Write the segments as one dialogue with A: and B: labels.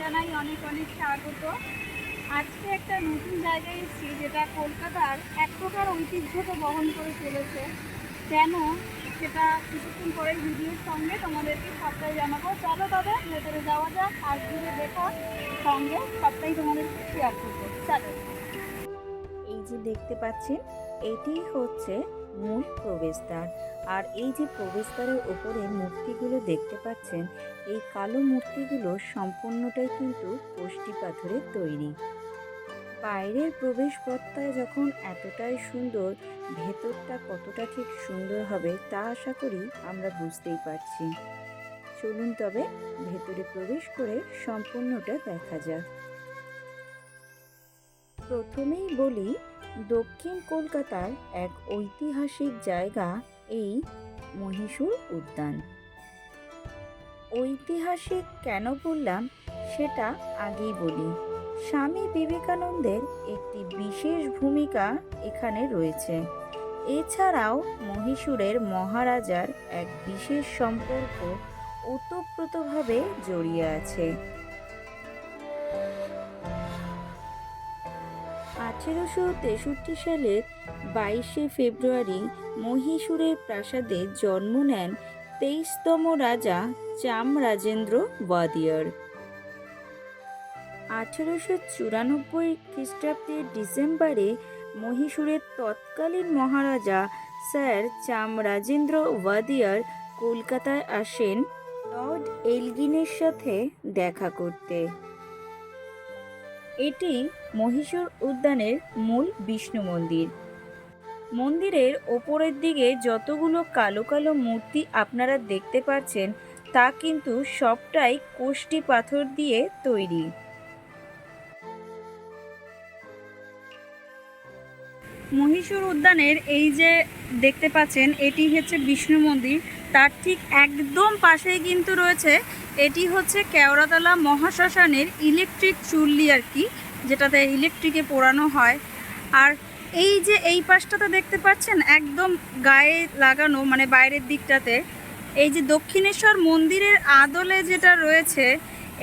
A: জানাই অনেক অনেক স্বাগত। আজকে একটা নতুন জায়গায় এসেছি যেটা কলকাতার এক প্রকার ঐতিহ্যকে বহন করে চলেছে। কেন? সেটা কিছুক্ষণ পরে ভিডিওর সঙ্গে তোমাদেরকে সবটাই জানাব। চলো তবে, ভেতরে যাওয়া যাক আর ঘুরে দেখো। সঙ্গে সবটাই তোমাদেরকে শেয়ার করব। চলো।
B: এই যে দেখতে পাচ্ছেন, এটি হচ্ছে মূল প্রবেশদ্বার। আর এই যে প্রবেশদ্বারের ওপরে মূর্তিগুলো দেখতে পাচ্ছেন, এই কালো মূর্তিগুলো সম্পূর্ণটাই কিন্তু কোষ্টি পাথরের তৈরি। বাইরের প্রবেশপথটা যখন এতটাই সুন্দর, ভেতরটা কতটা ঠিক সুন্দর হবে তা আশা করি আমরা বুঝতেই পারছি। চলুন তবে ভেতরে প্রবেশ করে সম্পূর্ণটা দেখা যাক। প্রথমেই বলি দক্ষিণ কলকাতার এক ঐতিহাসিক জায়গা এই মহীশূর উদ্যান। ঐতিহাসিক কেন বললাম সেটা আগেই বলি। স্বামী বিবেকানন্দের একটি বিশেষ ভূমিকা এখানে রয়েছে। এছাড়াও মহীশূরের মহারাজার এক বিশেষ সম্পর্ক ওতপ্রোতভাবে জড়িয়ে আছে। আঠেরোশো তেষট্টি সালের বাইশে ফেব্রুয়ারি মহীশূরের প্রাসাদে জন্ম নেন তেইশতম রাজা চামরাজেন্দ্র ওয়াদিয়ার। আঠেরোশো চুরানব্বই খ্রিস্টাব্দের ডিসেম্বরে মহীশূরের তৎকালীন মহারাজা স্যার চামরাজেন্দ্র ওয়াদিয়ার কলকাতায় আসেন লর্ড এলগিনের সাথে দেখা করতে। এটি মহীশূর উদ্যানের মূল বিষ্ণু মন্দির। মন্দিরের ওপরের দিকে যতগুলো কালো কালো মূর্তি আপনারা দেখতে পাচ্ছেন, তা কিন্তু সবটাই কোষ্টি পাথর দিয়ে তৈরি।
A: মহীশূর উদ্যানের এই যে দেখতে পাচ্ছেন, এটি হচ্ছে বিষ্ণু মন্দির। তার ঠিক একদম পাশেই কিন্তু রয়েছে, এটি হচ্ছে কেওড়াতলা মহাশ্মশানের ইলেকট্রিক চুল্লি আর কি, যেটাতে ইলেকট্রিকে পোড়ানো হয়। আর এই যে এই পাশটাতে দেখতে পাচ্ছেন, একদম গায়ে লাগানো মানে বাইরের দিকটাতে, এই যে দক্ষিণেশ্বর মন্দিরের আদলে যেটা রয়েছে,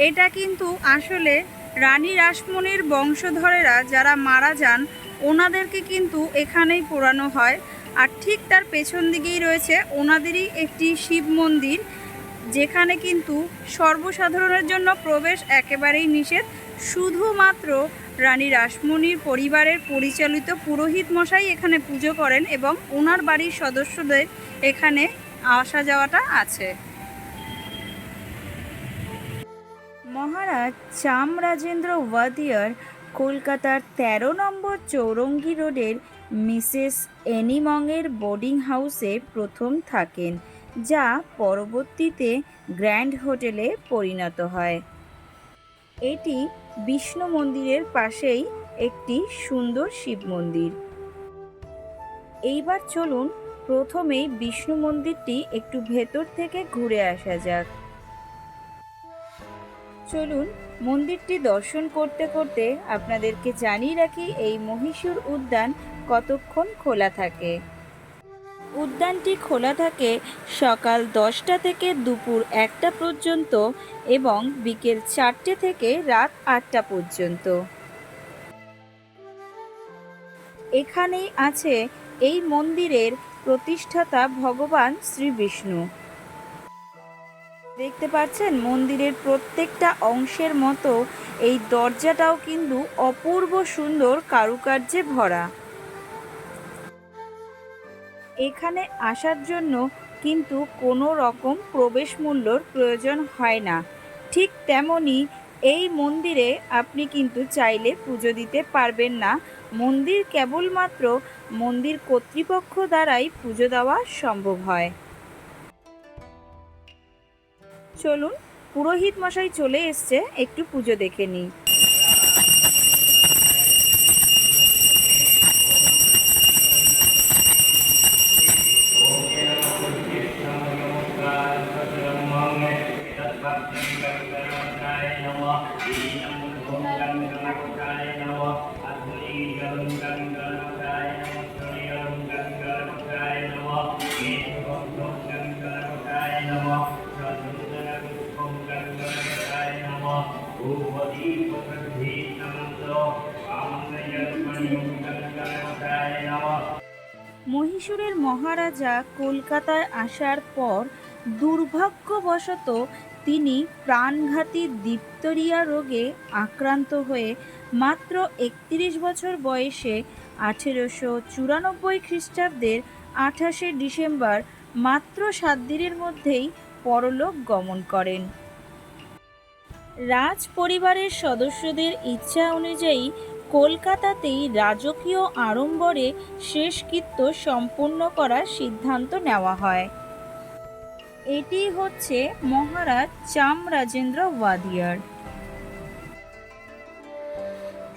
A: এটা কিন্তু আসলে রানী রাসমণির বংশধরেরা যারা মারা যান, ওনাদেরকে কিন্তু এখানেই পোড়ানো হয়। আর ঠিক তার পেছন দিকেই রয়েছে ওনাদেরই একটি শিব মন্দির, যেখানে কিন্তু সর্বসাধারণের জন্য প্রবেশ একেবারেই নিষেধ। শুধুমাত্র রানী রাসমণির পরিবারের পরিচালিত পুরোহিত মশাই এখানে পুজো করেন এবং ওনার বাড়ির সদস্যদের এখানে আসা যাওয়াটা আছে।
B: মহারাজ চাম রাজেন্দ্র ওয়াদিয়ার কলকাতার ১৩ নম্বর চৌরঙ্গি রোডের মিসেস এনিমংয়ের বোর্ডিং হাউসে প্রথম থাকেন, যা পরবর্তীতে গ্র্যান্ড হোটেলে পরিণত হয়। এটি বিষ্ণু মন্দিরের পাশেই একটি সুন্দর শিব মন্দির। এইবার চলুন প্রথমেই বিষ্ণু মন্দিরটি একটু ভেতর থেকে ঘুরে আসা যাক। চলুন মন্দিরটি দর্শন করতে করতে আপনাদেরকে জানিয়ে রাখি, এই মহীশূর উদ্যান কতক্ষণ খোলা থাকে। উদ্যানটি খোলা থাকে সকাল দশটা থেকে দুপুর একটা পর্যন্ত এবং বিকেল চারটে থেকে রাত আটটা পর্যন্ত। এখানেই আছে এই মন্দিরের প্রতিষ্ঠাতা ভগবান শ্রী বিষ্ণু। দেখতে পাচ্ছেন, মন্দিরের প্রত্যেকটা অংশের মতো এই দরজাটাও কিন্তু অপূর্ব সুন্দর কারুকার্যে ভরা। এখানে আসার জন্য কিন্তু কোনো রকম প্রবেশ মূল্যর প্রয়োজন হয় না। ঠিক তেমনি এই মন্দিরে আপনি কিন্তু চাইলে পুজো দিতে পারবেন না। মন্দির কেবলমাত্র মন্দির কর্তৃপক্ষ দ্বারাই পুজো দেওয়া সম্ভব হয়। চলুন পুরোহিত মশাই চলে এসছে একটু পুজো দেখে নিই। মহীশূরের মহারাজা কলকাতায় আসার পর দুর্ভাগ্যবশত তিনি প্রাণঘাতী দিপ্তরিয়া রোগে আক্রান্ত হয়ে মাত্র একত্রিশ বছর বয়সে আঠেরোশো চুরানব্বই খ্রিস্টাব্দের আঠাশে ডিসেম্বর মাত্র সাত দিনের মধ্যেই পরলোক গমন করেন। রাজ পরিবারের সদস্যদের ইচ্ছা অনুযায়ী কলকাতাতেই রাজকীয় আড়ম্বরে শেষকৃত্য সম্পূর্ণ করার সিদ্ধান্ত নেওয়া হয়। এটি হচ্ছে মহারাজ চামরাজেন্দ্র ওয়াদিয়ার।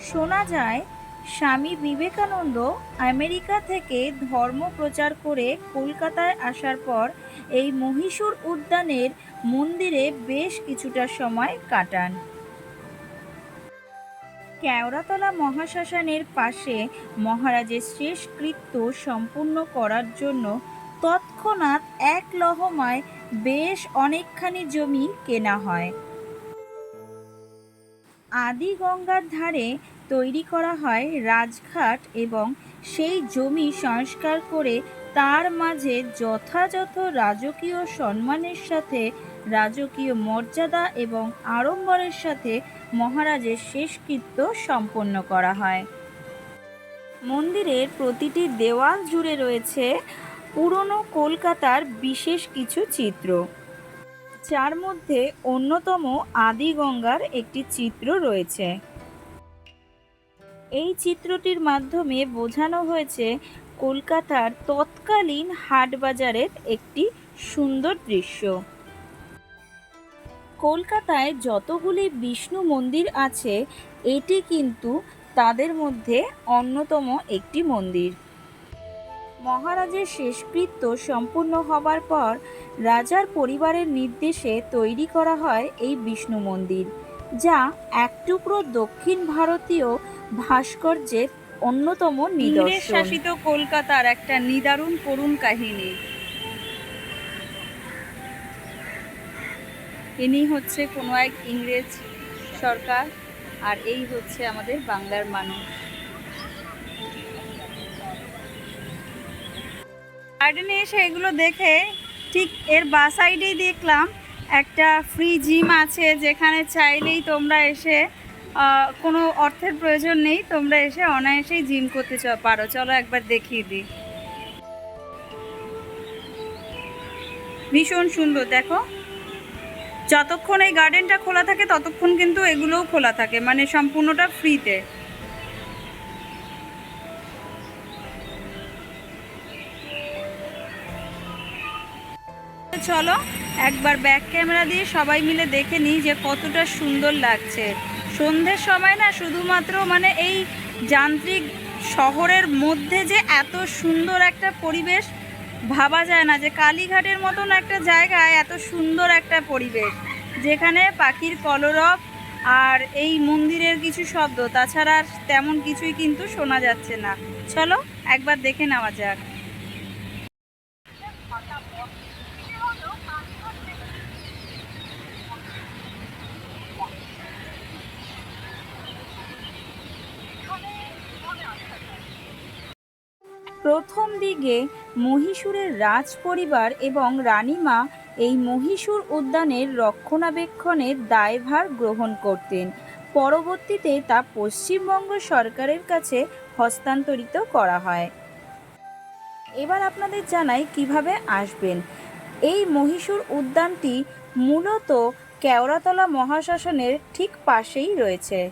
B: শোনা যায়, স্বামী বিবেকানন্দ আমেরিকা থেকে ধর্ম প্রচার করে কলকাতায় আসার পর এই মহীশূর উদ্যানের মন্দিরে বেশ কিছুটা সময় কাটান। কেওড়াতলা মহাশ্মশানের পাশে মহারাজের শেষকৃত্য সম্পূর্ণ করার জন্য তৎক্ষণাৎ এক লহমায় বেশ অনেকখানি জমি কেনা হয়। আদি গঙ্গার ধারে তৈরি করা হয় রাজঘাট এবং সেই জমি সংস্কার করে তার মাঝে যথাযথ রাজকীয় সম্মানের সাথে রাজকীয় মর্যাদা এবং আড়ম্বরের সাথে মহারাজের শেষকৃত্য সম্পন্ন করা হয়। মন্দিরের প্রতিটি দেওয়াল জুড়ে রয়েছে পুরনো কলকাতার বিশেষ কিছু চিত্র। যার মধ্যে অন্যতম আদিগঙ্গার একটি চিত্র রয়েছে। এই চিত্রটির মাধ্যমে বোঝানো হয়েছে কলকাতার তৎকালীন হাট বাজারের একটি সুন্দর দৃশ্য। কলকাতায় যতগুলি বিষ্ণু মন্দির আছে, এটি কিন্তু তাদের মধ্যে অন্যতম একটি মন্দির। মহারাজের শেষকৃত্য সম্পূর্ণ হবার পর রাজার পরিবারের নির্দেশে তৈরি করা হয় এই বিষ্ণু মন্দির, যা এক টুকরো দক্ষিণ ভারতীয় ভাস্কর্যের অন্যতম নিদর্শন।
A: শাসিত কলকাতার একটা নিদারুণ করুণ কাহিনী। ইনি হচ্ছে কোনো এক ইংরেজ সরকার, আর এই হচ্ছে আমাদের বাংলার মানুষ। গার্ডেনে এসে এগুলো দেখে ঠিক এর বা সাইডেই দেখলাম একটা ফ্রি জিম আছে, যেখানে চাইলেই তোমরা এসে কোনো অর্থের প্রয়োজন নেই, তোমরা এসে অনায়াসেই জিম করতে পারো। চলো একবার দেখিয়ে দিই। ভীষণ সুন্দর, দেখো। যতক্ষণ এই গার্ডেনটা খোলা থাকে, ততক্ষণ কিন্তু এগুলোও খোলা থাকে মানে সম্পূর্ণটা ফ্রিতে চলো, একবার ব্যাক ক্যামেরা দিয়ে সবাই মিলে দেখে নিই যে কতটা সুন্দর লাগছে। সন্ধ্যের সময় না শুধুমাত্র মানে এই যান্ত্রিক শহরের মধ্যে যে এত সুন্দর একটা পরিবেশ ভাবা যায় না যে কালীঘাটের মতন একটা জায়গায় এত সুন্দর একটা পরিবেশ, যেখানে পাখির কলরব আর এই মন্দিরের কিছু শব্দ, তাছাড়া তেমন কিছুই কিন্তু শোনা যাচ্ছে না। চলো একবার দেখে নেওয়া যাক।
B: প্রথম দিকে মহীশূরের রাজ পরিবার এবং রানীমা এই মহীশূর উদ্যানের রক্ষণাবেক্ষণের দায়ভার গ্রহণ করতেন। পরবর্তীতে তা পশ্চিমবঙ্গ সরকারের কাছে হস্তান্তরিত করা হয়। এবার আপনাদের জানাই কীভাবে আসবেন। এই মহীশূর উদ্যানটি মূলত কেওড়াতলা মহাশাসনের ঠিক পাশেই রয়েছে।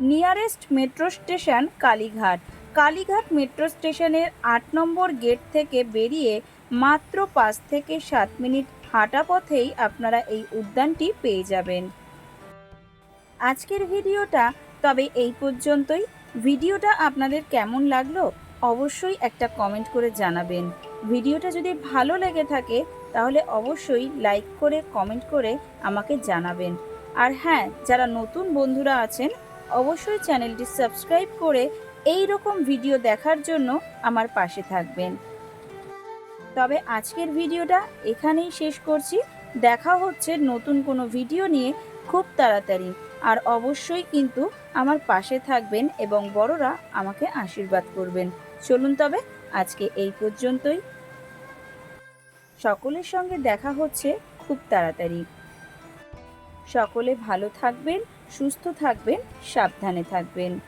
B: Nearest metro station Kalighat. Kalighat metro স্টেশনের আট নম্বর গেট থেকে বেরিয়ে মাত্র পাঁচ থেকে সাত মিনিট হাঁটা পথেই আপনারা এই উদ্যানটি পেয়ে যাবেন। আজকের ভিডিওটা তবে এই পর্যন্তই। ভিডিওটা আপনাদের কেমন লাগল অবশ্যই একটা কমেন্ট করে জানাবেন। ভিডিওটা যদি ভালো লেগে থাকে তাহলে অবশ্যই লাইক করে, কমেন্ট করে আমাকে জানাবেন। আর হ্যাঁ যারা নতুন বন্ধুরা আছেন, অবশ্যই চ্যানেলটি সাবস্ক্রাইব করে এই রকম ভিডিও দেখার জন্য আমার পাশে থাকবেন। তবে আজকের ভিডিওটা এখানেই শেষ করছি। দেখা হচ্ছে নতুন কোনো ভিডিও নিয়ে খুব তাড়াতাড়ি। আর অবশ্যই কিন্তু আমার পাশে থাকবেন এবং বড়রা আমাকে আশীর্বাদ করবেন। চলুন তবে আজকে এই পর্যন্তই। সকলের সঙ্গে দেখা হচ্ছে খুব তাড়াতাড়ি। সকলে ভালো থাকবেন, সুস্থ থাকবেন, সাবধানে থাকবেন।